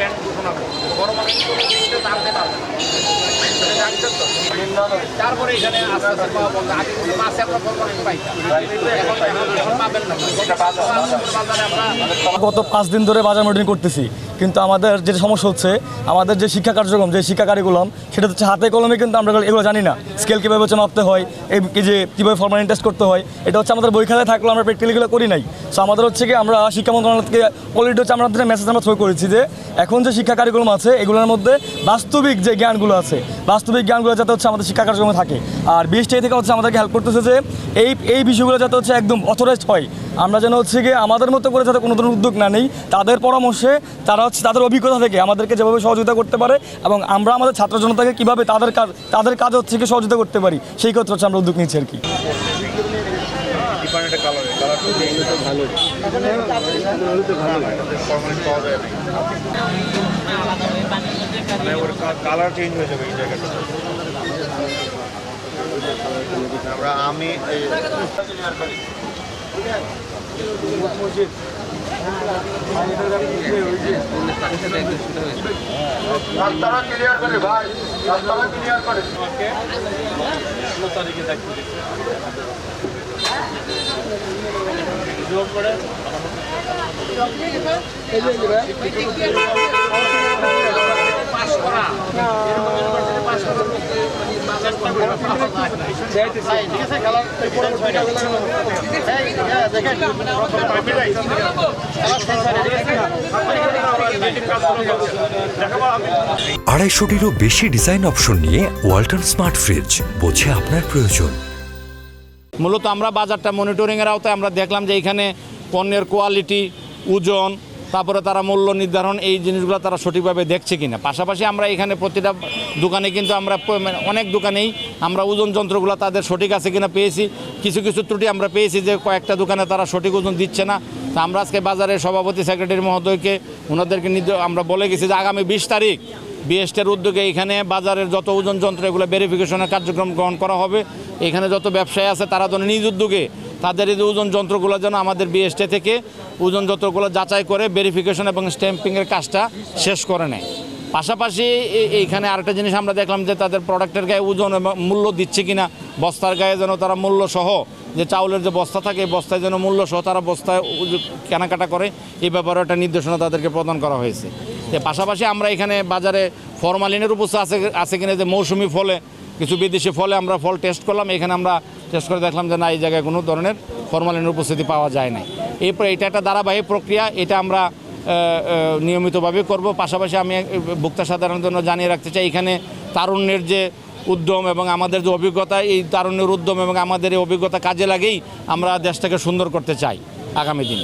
Band ঘোষণা গত পাঁচ দিন ধরে বাজার মনিটরিং করতেছি। কিন্তু আমাদের যে সমস্যা হচ্ছে, আমাদের যে শিক্ষা কার্যক্রম, যে শিক্ষা কারিকুলাম সেটা হচ্ছে হাতে কলমে কিন্তু আমরা এগুলো জানি না। স্কেল কীভাবে হচ্ছে মাপতে হয়, এই যে কীভাবে ফর্মালিন টেস্ট করতে হয়, এটা হচ্ছে আমাদের বই খাতায় থাকলেও আমরা প্র্যাকটিক্যালিগুলো করি নাই। সো আমাদের হচ্ছে কি আমরা শিক্ষা মন্ত্রণালয় থেকে অলরেডি হচ্ছে আমাদের মেসেজ আমরা থ্রো করেছি যে, এখন যে শিক্ষা কারিকুলাম আছে, এগুলোর মধ্যে বাস্তবিক যে জ্ঞানগুলো আছে, বাস্তবিক জ্ঞানগুলো যাতে হচ্ছে আমাদের শিক্ষা কার্যক্রমে থাকে। আর বিএসটি থেকে হচ্ছে আমাদেরকে হেল্প করতেছে যে, এই এই বিষয়গুলো যাতে হচ্ছে একদম অথরাইজড হয়। আমরা যেন হচ্ছে গিয়ে আমাদের মতো করে যাতে কোনো ধরনের উদ্যোগ না নেই, তাদের পরামর্শে তারা হচ্ছে তাদের অভিজ্ঞতা থেকে, আমাদেরকে যেভাবে সহযোগিতা করতে পারে এবং আমরা আমাদের ছাত্র জনতাকে কীভাবে তাদের কাজ তাদের কাজ হচ্ছে কি সহযোগিতা করতে পারি, সেই ক্ষেত্রে হচ্ছে আমরা উদ্যোগ নিচ্ছি আর কি। জায়গাটা। আমরা আমি, এই- রাস্তাটা ক্লিয়ার করে ভাই। রাস্তাটা ক্লিয়ার করে। পাস করা এরকম করা। আড়াইশোটিরও বেশি ডিজাইন অপশন নিয়ে ওয়ালটন স্মার্ট ফ্রিজ বোঝে আপনার প্রয়োজন। মূলত আমরা বাজারটা মনিটরিংয়ের আওতায় আমরা দেখলাম যে এখানে পণ্যের কোয়ালিটি ওজন, তারপরে তারা মূল্য নির্ধারণ, এই জিনিসগুলো তারা সঠিকভাবে দেখছে কিনা। পাশাপাশি আমরা এখানে প্রতিটা দোকানে কিন্তু আমরা মানে অনেক দোকানেই আমরা ওজন যন্ত্রগুলো তাদের সঠিক আছে কিনা পেয়েছি। কিছু কিছু ত্রুটি আমরা পেয়েছি যে কয়েকটা দোকানে তারা সঠিক ওজন দিচ্ছে না। তা আমরা আজকে বাজারের সভাপতি সেক্রেটারি মহোদয়কে ওনাদেরকে আমরা বলে গেছি যে আগামী বিশ তারিখ বিএসটের উদ্যোগে এখানে বাজারের যত ওজন যন্ত্র, এগুলো ভেরিফিকেশনের কার্যক্রম গ্রহণ করা হবে। এখানে যত ব্যবসায়ী আছে তারা যেন নিজ উদ্যোগে তাদের এই ওজন যন্ত্রগুলো যেন আমাদের বিএসটে থেকে ওজন যন্ত্রগুলো যাচাই করে ভেরিফিকেশন এবং স্ট্যাম্পিংয়ের কাজটা শেষ করে নেয়। পাশাপাশি এইখানে আরেকটা জিনিস আমরা দেখলাম যে তাদের প্রোডাক্টের গায়ে ওজন মূল্য দিচ্ছে কিনা, বস্তার গায়ে যেন তারা মূল্য সহ যে চাউলের যে বস্তা থাকে বস্তায় যেন মূল্য সহ তারা বস্তায় কেনাকাটা করে, এই ব্যাপারে একটা নির্দেশনা তাদেরকে প্রদান করা হয়েছে। পাশাপাশি আমরা এখানে বাজারে ফরমালিনের উপস্থিত আছে আছে কিনা যে মৌসুমি ফলে, কিছু বিদেশি ফলে আমরা ফল টেস্ট করলাম, এখানে আমরা টেস্ট করে দেখলাম যে না, এই জায়গায় কোনো ধরনের ফরমালিনের উপস্থিতি পাওয়া যায় না এরপরে এটা একটা ধারাবাহিক প্রক্রিয়া, এটা আমরা নিয়মিতভাবে করব। পাশাপাশি আমি ভোক্তা সাধারণের জন্য জানিয়ে রাখতে চাই, এখানে তারুণ্যের যে উদ্যম এবং আমাদের যে অভিজ্ঞতা, এই তারুণ্যের উদ্যম এবং আমাদের এই অভিজ্ঞতা কাজে লাগেই আমরা দেশটাকে সুন্দর করতে চাই আগামী দিনে।